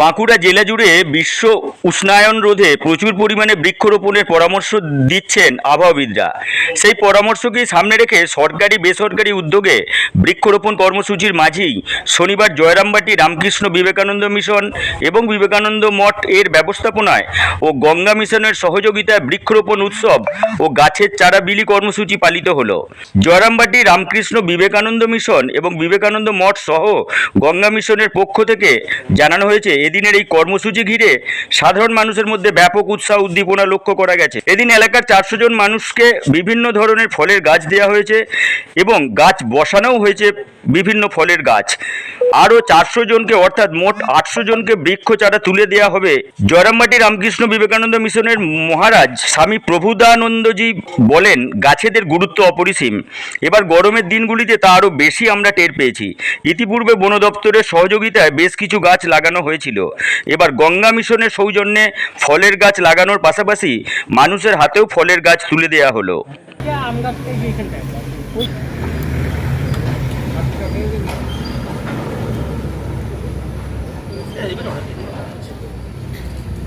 বাঁকুড়া জেলা জুড়ে বিশ্ব উষ্ণায়ন রোধে প্রচুর পরিমাণে বৃক্ষরোপণের পরামর্শ দিচ্ছেন আবহাওয়াবিদরা। সেই পরামর্শকে সামনে রেখে সরকারি বেসরকারি উদ্যোগে বৃক্ষরোপণ কর্মসূচির মাঝেই শনিবার জয়রামবাটি, রামকৃষ্ণ বিবেকানন্দ মিশন এবং বিবেকানন্দ মঠ এর ব্যবস্থাপনায় ও গঙ্গা মিশনের সহযোগিতায় বৃক্ষরোপণ উৎসব ও গাছের চারা বিলি কর্মসূচি পালিত হল। জয়রামবাটি, রামকৃষ্ণ বিবেকানন্দ মিশন এবং বিবেকানন্দ মঠ সহ গঙ্গা মিশনের পক্ষ থেকে জানানো হয়েছে এদিনের এই কর্মসূচি ঘিরে সাধারণ মানুষের মধ্যে ব্যাপক উৎসাহ উদ্দীপনা লক্ষ্য করা গেছে। এদিন এলাকার চারশো জন মানুষকে বিভিন্ন ধরনের ফলের গাছ দেওয়া হয়েছে এবং গাছ বসানোও হয়েছে বিভিন্ন ফলের গাছ। আরও চারশো জনকে অর্থাৎ মোট আটশো জনকে বৃক্ষ চারা তুলে দেওয়া হবে জয়রামবাটি রামকৃষ্ণ বিবেকানন্দ মিশনের মহারাজ স্বামী প্রভুদানন্দজি বলেন, গাছেদের গুরুত্ব অপরিসীম। এবার গরমের দিনগুলিতে তা আরও বেশি আমরা টের পেয়েছি। ইতিপূর্বে বন দপ্তরের সহযোগিতায় বেশ কিছু গাছ লাগানো হয়েছিল। এবার গঙ্গা মিশনের সৌজন্যে ফলের গাছ লাগানোর পাশাপাশি মানুষের হাতেও ফলের গাছ তুলে দেয়া হলো।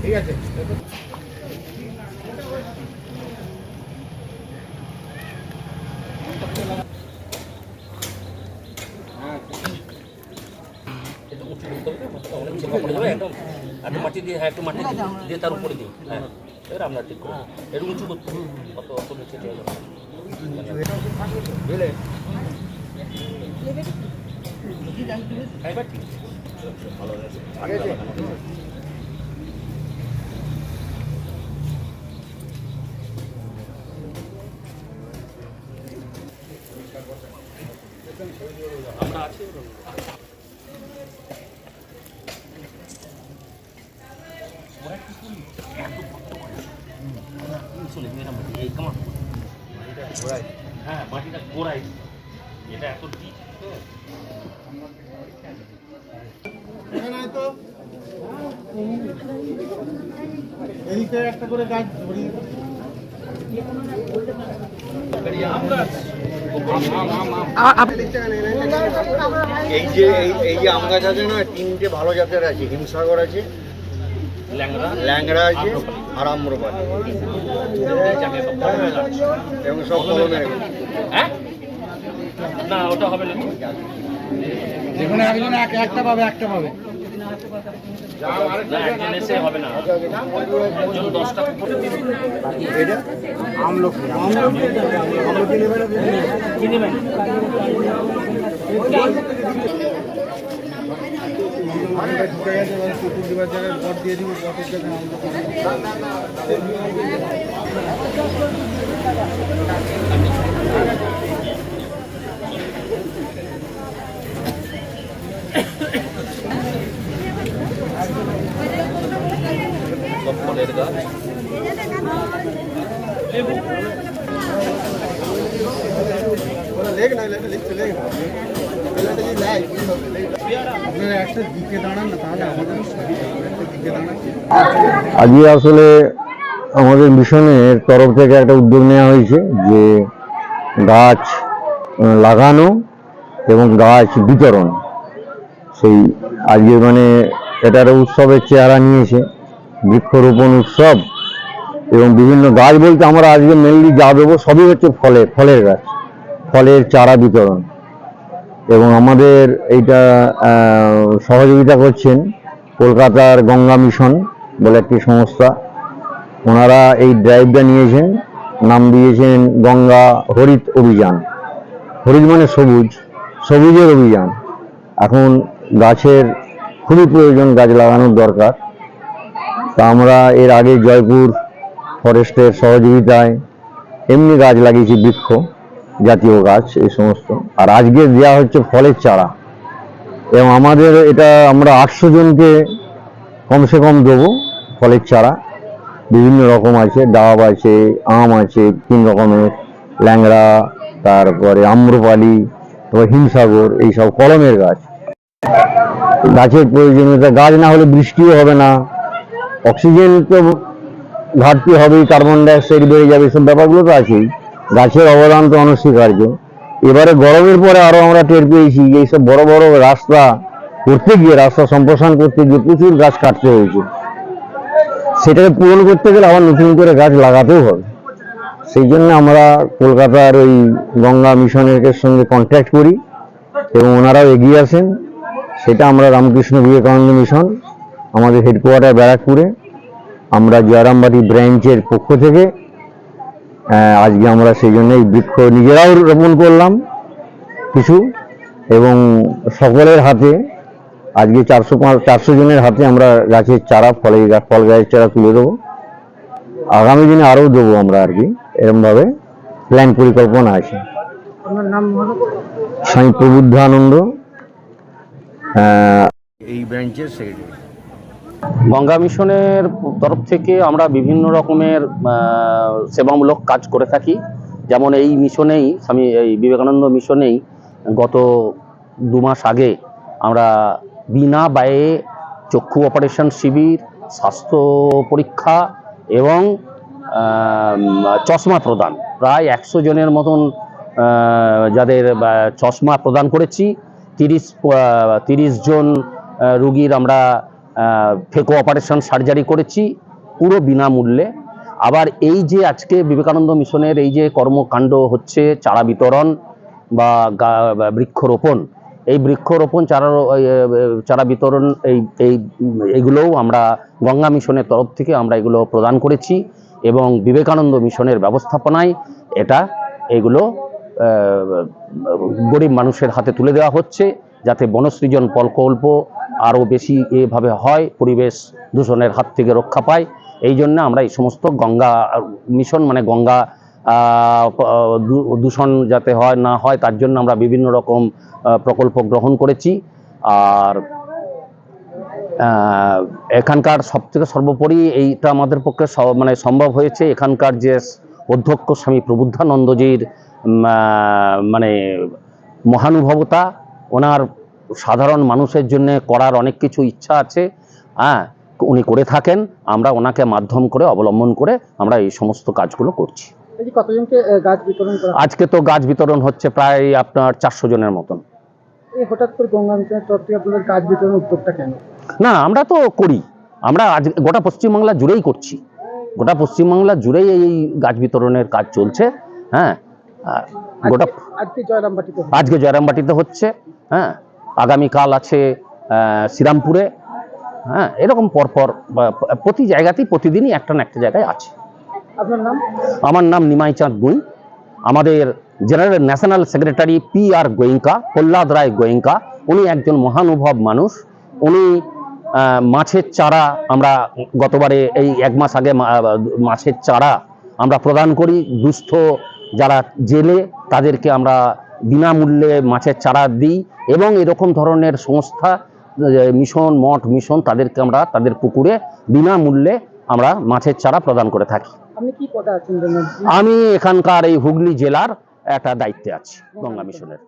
ঠিক আছে। একদম একটু মাটি দিয়ে হ্যাঁ একটু মাটি দিয়ে তার উপরে দিই। হ্যাঁ। এবার আমরা ঠিক করি একটু উঁচু করতে অত অত নিচে দিয়ে যাবে বুঝলে? হ্যাঁ, এবার ঠিক। ভালো আমরা আছি। হ্যাঁ মাটিটা গোড়ায়। এটা এত ডিপ এদিকে একটা করে গাছ ধরি। এই যে এই এই যে আম গাছ আছে না তিনটে ভালো জাতের আছে হিমসাগর আছে ল্যাংড়া আছে আর আম্রপালি। এবং সব কলমের হ্যাঁ? না ওটা হবে না। যেখানে একজন একটা পাবে একটা পাবে। আমলকি। নেবেন? আমটা ঢুকে গেছে এবার জায়গায় ঘর দিয়ে দিব ঘরের জায়গায় সব ফলের গাছ লেগ না লেগ লিখতে লেগ আপনারা আজকে আসলে আমাদের মিশনের তরফ থেকে একটা উদ্যোগ নেওয়া হয়েছে যে গাছ লাগানো এবং গাছ বিতরণ। সেই আজকে মানে এটা একটা উৎসবের চেহারা নিয়েছে, বৃক্ষরোপণ উৎসব এবং বিভিন্ন গাছ বলতে আমরা আজকে মেনলি যা দেবো সবই হচ্ছে ফলের ফলের গাছ, ফলের চারা বিতরণ। এবং আমাদের এইটা সহযোগিতা করছেন কলকাতার গঙ্গা মিশন বলে একটি সংস্থা। ওনারা এই ড্রাইভটা নিয়েছেন, নাম দিয়েছেন গঙ্গা হরিত অভিযান। হরিত মানে সবুজ, সবুজের অভিযান। এখন গাছের খুবই প্রয়োজন গাছ লাগানোর দরকার। তা আমরা এর আগে জয়পুর ফরেস্টের সহযোগিতায় এমনি গাছ লাগিয়েছি বৃক্ষ। জাতীয় গাছ, এই সমস্ত। আর আজকে দেওয়া হচ্ছে ফলের চারা। এবং আমাদের এটা আমরা আটশো জনকে কমসে কম দেবো ফলের চারা। বিভিন্ন রকম আছে, ডাব আছে, আম আছে, তিন রকমের। ল্যাংড়া, তারপরে আম্রপালি, তারপর হিমসাগর এইসব কলমের গাছ। গাছের প্রয়োজনীয়তা, গাছ না হলে বৃষ্টিও হবে না। অক্সিজেন তো ঘাটতি হবেই, কার্বন ডাইঅক্সাইড বেড়ে যাবে সব ব্যাপারগুলো তো আছেই। গাছের অবদান তো অনস্বীকার্য। এবারে গরমের পরে আরও আমরা টের পেয়েছি যে এইসব বড় বড় রাস্তা করতে গিয়ে, রাস্তা সম্প্রসারণ করতে গিয়ে প্রচুর গাছ কাটতে হয়েছে। সেটাকে পূরণ করতে গেলে আবার নতুন করে গাছ লাগাতেও হবে। সেই জন্য আমরা কলকাতার ওই গঙ্গা মিশনের সঙ্গে কন্ট্যাক্ট করি এবং ওনারাও এগিয়ে আসেন। সেটা আমরা রামকৃষ্ণ বিবেকানন্দ মিশন, আমাদের হেডকোয়ার্টার ব্যারাকপুরে। আমরা জয়রামবাটি ব্রাঞ্চের পক্ষ থেকে আজকে আমরা সেই জন্য এই বৃক্ষ নিজেরাও রোপণ করলাম কিছু এবং সকলের হাতে আজকে চারশো পাঁচ চারশো জনের হাতে আমরা গাছের চারা ফলে ফল গাছের চারা তুলে দেবো। আগামী দিনে আরও দেবো আমরা আর কি এরমভাবে প্ল্যান পরিকল্পনা আছে। আপনার নাম মহারাজ স্বামী প্রবুদ্ধানন্দ আহ, এই ব্রাঞ্চের সেক্রেটারি গঙ্গা মিশনের তরফ থেকে আমরা বিভিন্ন রকমের সেবামূলক কাজ করে থাকি। যেমন এই মিশনেই, স্বামী, এই বিবেকানন্দ মিশনেই গত দু মাস আগে আমরা বিনা ব্যয়ে চক্ষু অপারেশন শিবির, স্বাস্থ্য পরীক্ষা এবং চশমা প্রদান। প্রায় একশো জনের মতন যাদের চশমা প্রদান করেছি। তিরিশ তিরিশ জন রুগীর আমরা ফেকো অপারেশন সার্জারি করেছি, পুরো বিনামূল্যে। আবার এই যে আজকে বিবেকানন্দ মিশনের এই যে কর্মকাণ্ড হচ্ছে, চারা বিতরণ বা বৃক্ষরোপণ, এই বৃক্ষরোপণ, চারা চারা বিতরণ, এই এই এইগুলোও আমরা গঙ্গা মিশনের তরফ থেকে আমরা এগুলো প্রদান করেছি এবং বিবেকানন্দ মিশনের ব্যবস্থাপনায় এটা এগুলো গরিব মানুষের হাতে তুলে দেওয়া হচ্ছে। যাতে বনসৃজন প্রকল্প আরও বেশি এভাবে হয়, পরিবেশ দূষণের হাত থেকে রক্ষা পায়। এই জন্য আমরা এই সমস্ত গঙ্গা মিশন মানে গঙ্গা দূষণ যাতে হয়, না হয়, তার জন্য আমরা বিভিন্ন রকম প্রকল্প গ্রহণ করেছি। আর এখানকার সব থেকে সর্বোপরি এইটা আমাদের পক্ষে মানে সম্ভব হয়েছে। এখানকার যে অধ্যক্ষ স্বামী প্রবুদ্ধানন্দজির মানে মহানুভবতা ওনার সাধারণ মানুষের জন্য করার অনেক কিছু ইচ্ছা আছে হ্যাঁ উনি করে থাকেন আমরা ওনাকে মাধ্যম করে অবলম্বন করে আমরা এই সমস্ত কাজগুলো করছি। আজকে তো গাছ বিতরণ হচ্ছে প্রায় আপনার চারশো জনের মতন। হঠাৎ করে আপনাদের গাছ বিতরণ উদ্যোগটা কেন? না আমরা তো করি। আমরা আজ গোটা পশ্চিমবাংলা জুড়েই করছি। গোটা পশ্চিমবাংলা জুড়েই এই গাছ বিতরণের কাজ চলছে হ্যাঁ গোটা। আজকে জয়রামবাটিতে হচ্ছে। হ্যাঁ? আগামীকাল আছে শ্রীরামপুরে হ্যাঁ? এরকম পরপর প্রতি জায়গাতেই প্রতিদিনই একটা না একটা জায়গায় আছে। আপনার নাম? আমার নাম নিমাই চাঁদ গুই আমাদের general national secretary P R Goenka Prahlad Rai Goenka উনি একজন মহানুভব মানুষ। উনি মাছের চারা আমরা গতবারে এই এক মাস আগে মাছের চারা আমরা প্রদান করি। দুস্থ যারা জেলে তাদেরকে আমরা বিনামূল্যে মাছের চারা দিই। এবং এরকম ধরনের সংস্থা মিশন মঠ মিশন তাদেরকে আমরা তাদের পুকুরে বিনামূল্যে আমরা মাছের চারা প্রদান করে থাকি আপনি কি পদে আছেন জানেন? আমি এখানকার এই হুগলি জেলার একটা দায়িত্বে আছি গঙ্গা মিশনের